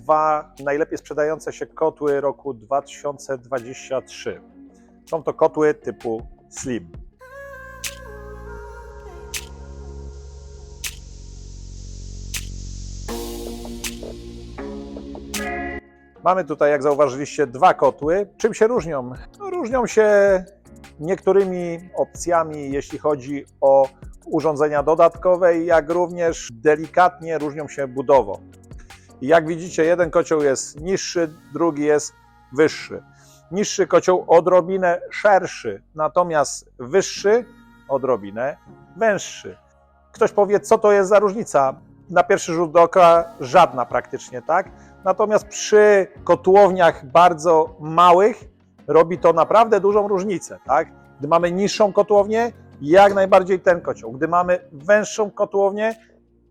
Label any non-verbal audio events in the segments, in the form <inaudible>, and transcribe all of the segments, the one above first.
dwa najlepiej sprzedające się kotły roku 2023. Są to kotły typu Slim. Mamy tutaj, jak zauważyliście, dwa kotły. Czym się różnią? No, różnią się niektórymi opcjami, jeśli chodzi o urządzenia dodatkowe, jak również delikatnie różnią się budową. I Jak widzicie, jeden kocioł jest niższy, drugi jest wyższy. Niższy kocioł odrobinę szerszy, natomiast wyższy odrobinę węższy. Ktoś powie, co to jest za różnica? Na pierwszy rzut oka żadna praktycznie, tak? Natomiast przy kotłowniach bardzo małych robi to naprawdę dużą różnicę, tak? Gdy mamy niższą kotłownię, jak najbardziej ten kocioł. Gdy mamy węższą kotłownię,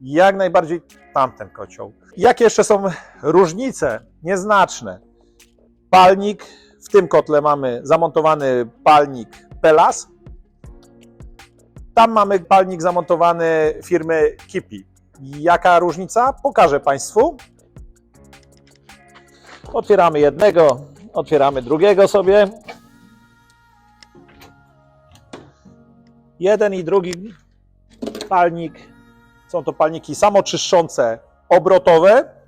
jak najbardziej tamten kocioł. Jakie jeszcze są różnice? Nieznaczne. Palnik, w tym kotle mamy zamontowany palnik Pelas. Tam mamy palnik zamontowany firmy Kipi. Jaka różnica? Pokażę Państwu. Otwieramy jednego, otwieramy drugiego sobie. Jeden i drugi palnik są to palniki samoczyszczące, obrotowe.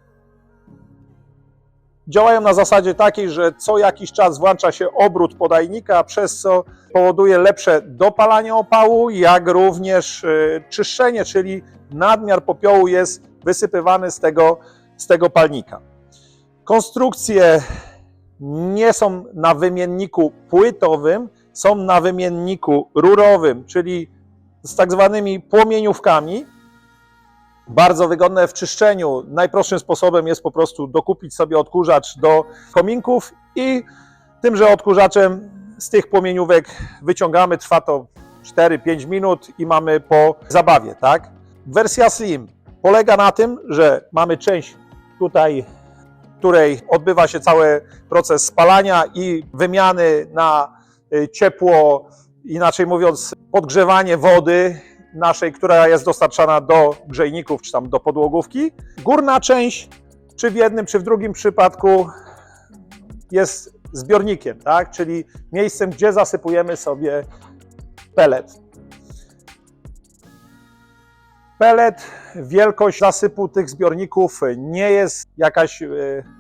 Działają na zasadzie takiej, że co jakiś czas włącza się obrót podajnika, przez co powoduje lepsze dopalanie opału, jak również y, czyszczenie, czyli nadmiar popiołu jest wysypywany z tego, z tego palnika. Konstrukcje nie są na wymienniku płytowym, są na wymienniku rurowym, czyli z tak zwanymi płomieniówkami. Bardzo wygodne w czyszczeniu. Najprostszym sposobem jest po prostu dokupić sobie odkurzacz do kominków i tymże odkurzaczem z tych płomieniówek wyciągamy. Trwa to 4-5 minut i mamy po zabawie, tak? Wersja Slim polega na tym, że mamy część tutaj, w której odbywa się cały proces spalania i wymiany na y, ciepło, inaczej mówiąc, podgrzewanie wody naszej, która jest dostarczana do grzejników czy tam do podłogówki. Górna część, czy w jednym, czy w drugim przypadku, jest zbiornikiem, tak? czyli miejscem, gdzie zasypujemy sobie pelet. Pelet, wielkość zasypu tych zbiorników nie jest jakaś e,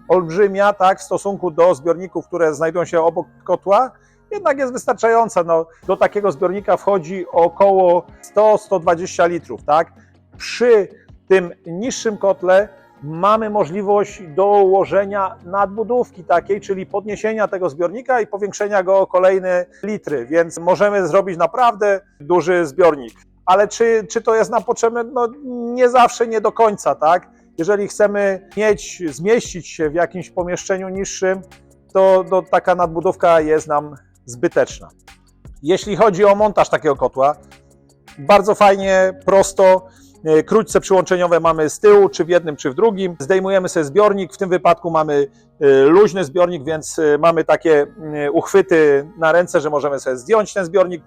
olbrzymia tak, w stosunku do zbiorników, które znajdują się obok kotła, jednak jest wystarczająca. No, do takiego zbiornika wchodzi około 100-120 litrów. Tak? Przy tym niższym kotle mamy możliwość dołożenia nadbudówki takiej, czyli podniesienia tego zbiornika i powiększenia go o kolejne litry, więc możemy zrobić naprawdę duży zbiornik. Ale czy, czy to jest nam potrzebne? No nie zawsze, nie do końca, tak? Jeżeli chcemy mieć, zmieścić się w jakimś pomieszczeniu niższym, to, to taka nadbudówka jest nam zbyteczna. Jeśli chodzi o montaż takiego kotła, bardzo fajnie, prosto. E, Krótce przyłączeniowe mamy z tyłu, czy w jednym, czy w drugim. Zdejmujemy sobie zbiornik. W tym wypadku mamy e, luźny zbiornik, więc e, mamy takie uchwyty na ręce, że możemy sobie zdjąć ten zbiornik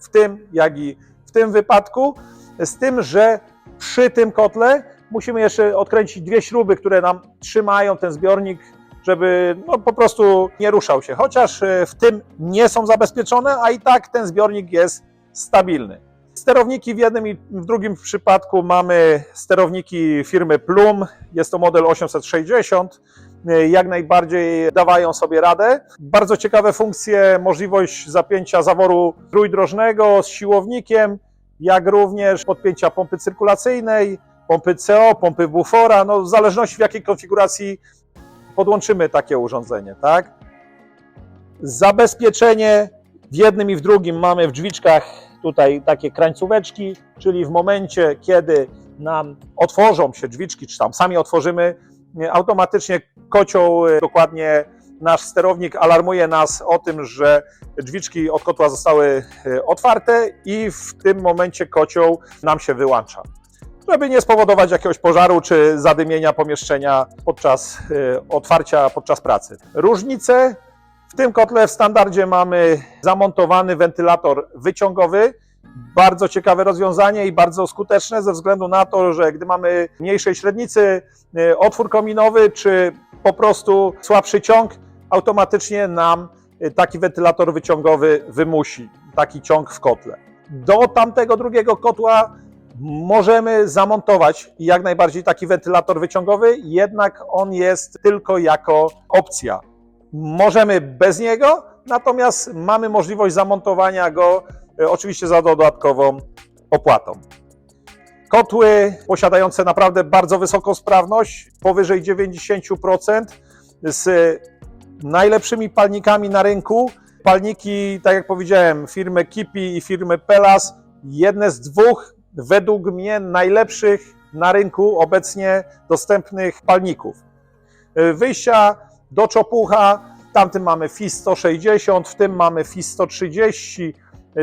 w tym, jak i w tym wypadku. Z tym, że przy tym kotle musimy jeszcze odkręcić dwie śruby, które nam trzymają ten zbiornik żeby no, po prostu nie ruszał się. Chociaż e, w tym nie są zabezpieczone, a i tak ten zbiornik jest stabilny. Sterowniki w jednym i w drugim przypadku mamy sterowniki firmy Plum. Jest to model 860. E, Jak najbardziej dawają sobie radę. Bardzo ciekawe funkcje, możliwość zapięcia zaworu trójdrożnego z siłownikiem, jak również podpięcia pompy cyrkulacyjnej, pompy CO, pompy bufora, no w zależności w jakiej konfiguracji podłączymy takie urządzenie, tak? Zabezpieczenie w jednym i w drugim mamy w drzwiczkach tutaj takie krańcóweczki, czyli w momencie, kiedy nam otworzą się drzwiczki, czy tam sami otworzymy, nie, automatycznie kocioł, e, dokładnie nasz sterownik alarmuje nas o tym, że drzwiczki od kotła zostały e, otwarte i w tym momencie kocioł nam się wyłącza żeby nie spowodować jakiegoś pożaru czy zadymienia pomieszczenia podczas y, otwarcia, podczas pracy. Różnice w tym kotle w standardzie mamy zamontowany wentylator wyciągowy. bardzo ciekawe rozwiązanie i bardzo skuteczne ze względu na to, że gdy mamy mniejszej średnicy, y, otwór kominowy czy po prostu słabszy ciąg, automatycznie nam y, taki wentylator wyciągowy wymusi taki ciąg w kotle. Do tamtego drugiego kotła możemy zamontować jak najbardziej taki wentylator wyciągowy, jednak on jest tylko jako opcja. Możemy bez niego, natomiast mamy możliwość zamontowania go e, oczywiście za dodatkową opłatą. Kotły posiadające naprawdę bardzo wysoką sprawność, powyżej 90%, z najlepszymi palnikami na rynku. Palniki, tak jak powiedziałem, firmy Kipi i firmy Pelas, jedne z dwóch według mnie najlepszych na rynku obecnie dostępnych palników. Wyjścia do czopucha, tamtym mamy FIS 160, w tym mamy FIS 130.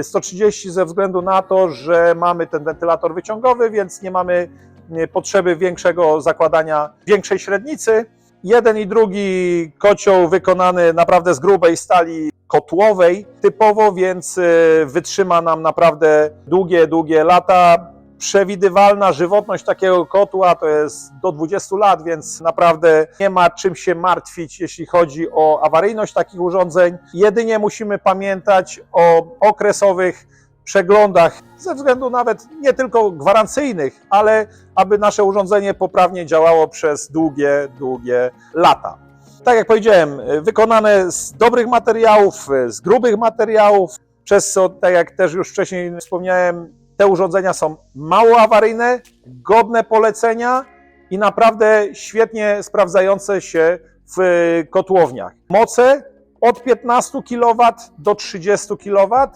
130 ze względu na to, że mamy ten wentylator wyciągowy, więc nie mamy e, potrzeby większego zakładania większej średnicy. Jeden i drugi kocioł wykonany naprawdę z grubej stali kotłowej typowo, więc e, wytrzyma nam naprawdę długie, długie lata. Przewidywalna żywotność takiego kotła to jest do 20 lat, więc naprawdę nie ma czym się martwić, jeśli chodzi o awaryjność takich urządzeń. Jedynie musimy pamiętać o okresowych przeglądach, ze względu nawet nie tylko gwarancyjnych, ale aby nasze urządzenie poprawnie działało przez długie, długie lata. Tak jak powiedziałem, wykonane z dobrych materiałów, z grubych materiałów, przez co, tak jak też już wcześniej wspomniałem, te urządzenia są mało awaryjne, godne polecenia i naprawdę świetnie sprawdzające się w kotłowniach. Moce od 15 kW do 30 kW.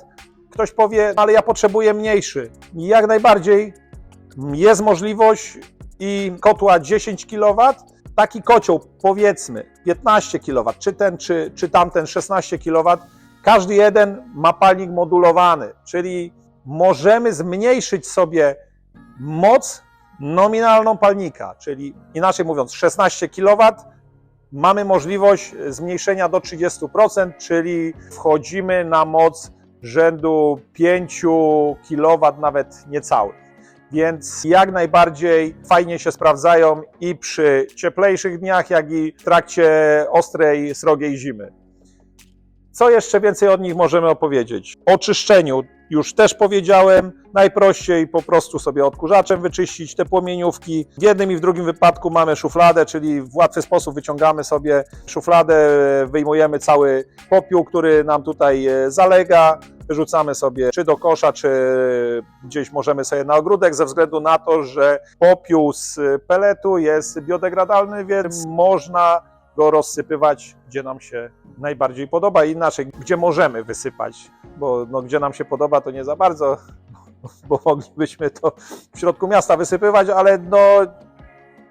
Ktoś powie, ale ja potrzebuję mniejszy. Jak najbardziej jest możliwość i kotła 10 kW. Taki kocioł, powiedzmy 15 kW, czy ten, czy, czy tamten 16 kW, każdy jeden ma palnik modulowany, czyli możemy zmniejszyć sobie moc nominalną palnika, czyli inaczej mówiąc 16 kW, mamy możliwość zmniejszenia do 30%, czyli wchodzimy na moc rzędu 5 kW, nawet niecałych. Więc jak najbardziej fajnie się sprawdzają i przy cieplejszych dniach, jak i w trakcie ostrej, srogiej zimy. Co jeszcze więcej od nich możemy opowiedzieć? O czyszczeniu już też powiedziałem, najprościej po prostu sobie odkurzaczem wyczyścić te płomieniówki. W jednym i w drugim wypadku mamy szufladę, czyli w łatwy sposób wyciągamy sobie szufladę, wyjmujemy cały popiół, który nam tutaj e, zalega, wyrzucamy sobie czy do kosza, czy gdzieś możemy sobie na ogródek, ze względu na to, że popiół z peletu jest biodegradalny, więc można go rozsypywać, gdzie nam się najbardziej podoba, inaczej, gdzie możemy wysypać, bo no, gdzie nam się podoba, to nie za bardzo, <laughs> bo moglibyśmy to w środku miasta wysypywać, ale no,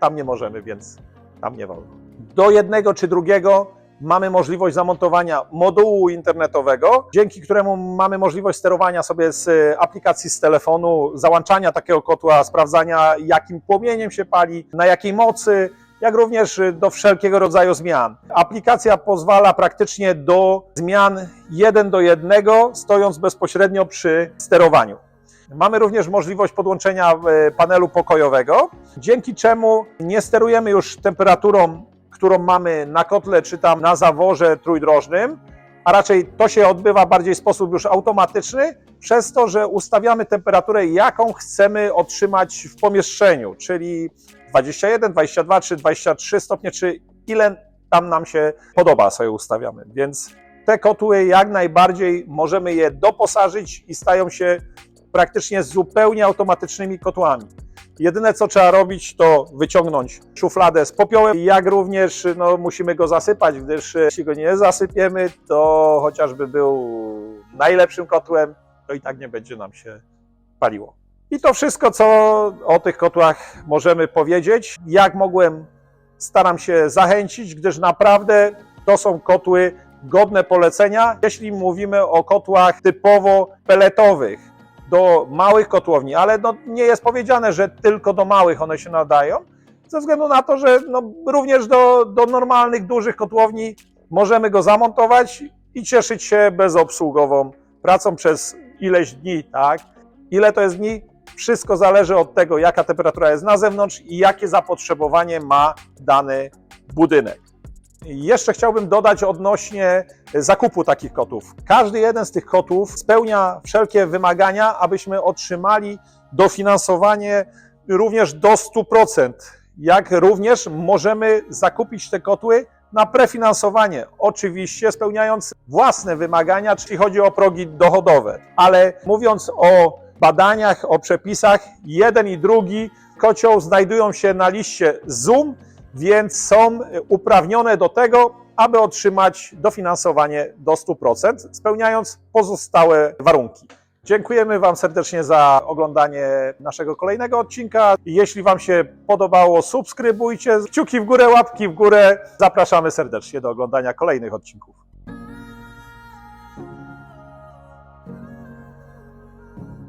tam nie możemy, więc tam nie wolno. Do jednego czy drugiego mamy możliwość zamontowania modułu internetowego, dzięki któremu mamy możliwość sterowania sobie z aplikacji z telefonu, załączania takiego kotła, sprawdzania jakim płomieniem się pali, na jakiej mocy, jak również do wszelkiego rodzaju zmian. Aplikacja pozwala praktycznie do zmian jeden do jednego, stojąc bezpośrednio przy sterowaniu. Mamy również możliwość podłączenia e, panelu pokojowego, dzięki czemu nie sterujemy już temperaturą, którą mamy na kotle czy tam na zaworze trójdrożnym, a raczej to się odbywa bardziej w sposób już automatyczny, przez to, że ustawiamy temperaturę, jaką chcemy otrzymać w pomieszczeniu, czyli 21, 22 czy 23 stopnie, czy ile tam nam się podoba, sobie ustawiamy. Więc te kotły jak najbardziej możemy je doposażyć i stają się praktycznie zupełnie automatycznymi kotłami. Jedyne co trzeba robić, to wyciągnąć szufladę z popiołem, jak również no, musimy go zasypać, gdyż jeśli go nie zasypiemy, to chociażby był najlepszym kotłem, to i tak nie będzie nam się paliło. I to wszystko, co o tych kotłach możemy powiedzieć. Jak mogłem, staram się zachęcić, gdyż naprawdę to są kotły godne polecenia, jeśli mówimy o kotłach typowo peletowych do małych kotłowni, ale no, nie jest powiedziane, że tylko do małych one się nadają, ze względu na to, że no, również do, do normalnych, dużych kotłowni możemy go zamontować i cieszyć się bezobsługową pracą przez ileś dni, tak? Ile to jest dni? Wszystko zależy od tego, jaka temperatura jest na zewnątrz i jakie zapotrzebowanie ma dany budynek. Jeszcze chciałbym dodać odnośnie zakupu takich kotów. Każdy jeden z tych kotów spełnia wszelkie wymagania, abyśmy otrzymali dofinansowanie również do 100%. Jak również możemy zakupić te kotły na prefinansowanie, oczywiście spełniając własne wymagania, czyli chodzi o progi dochodowe. Ale mówiąc o badaniach, o przepisach, jeden i drugi kocioł znajdują się na liście ZUM, więc są uprawnione do tego, aby otrzymać dofinansowanie do 100%, spełniając pozostałe warunki. Dziękujemy Wam serdecznie za oglądanie naszego kolejnego odcinka. Jeśli Wam się podobało, subskrybujcie, kciuki w górę, łapki w górę. Zapraszamy serdecznie do oglądania kolejnych odcinków.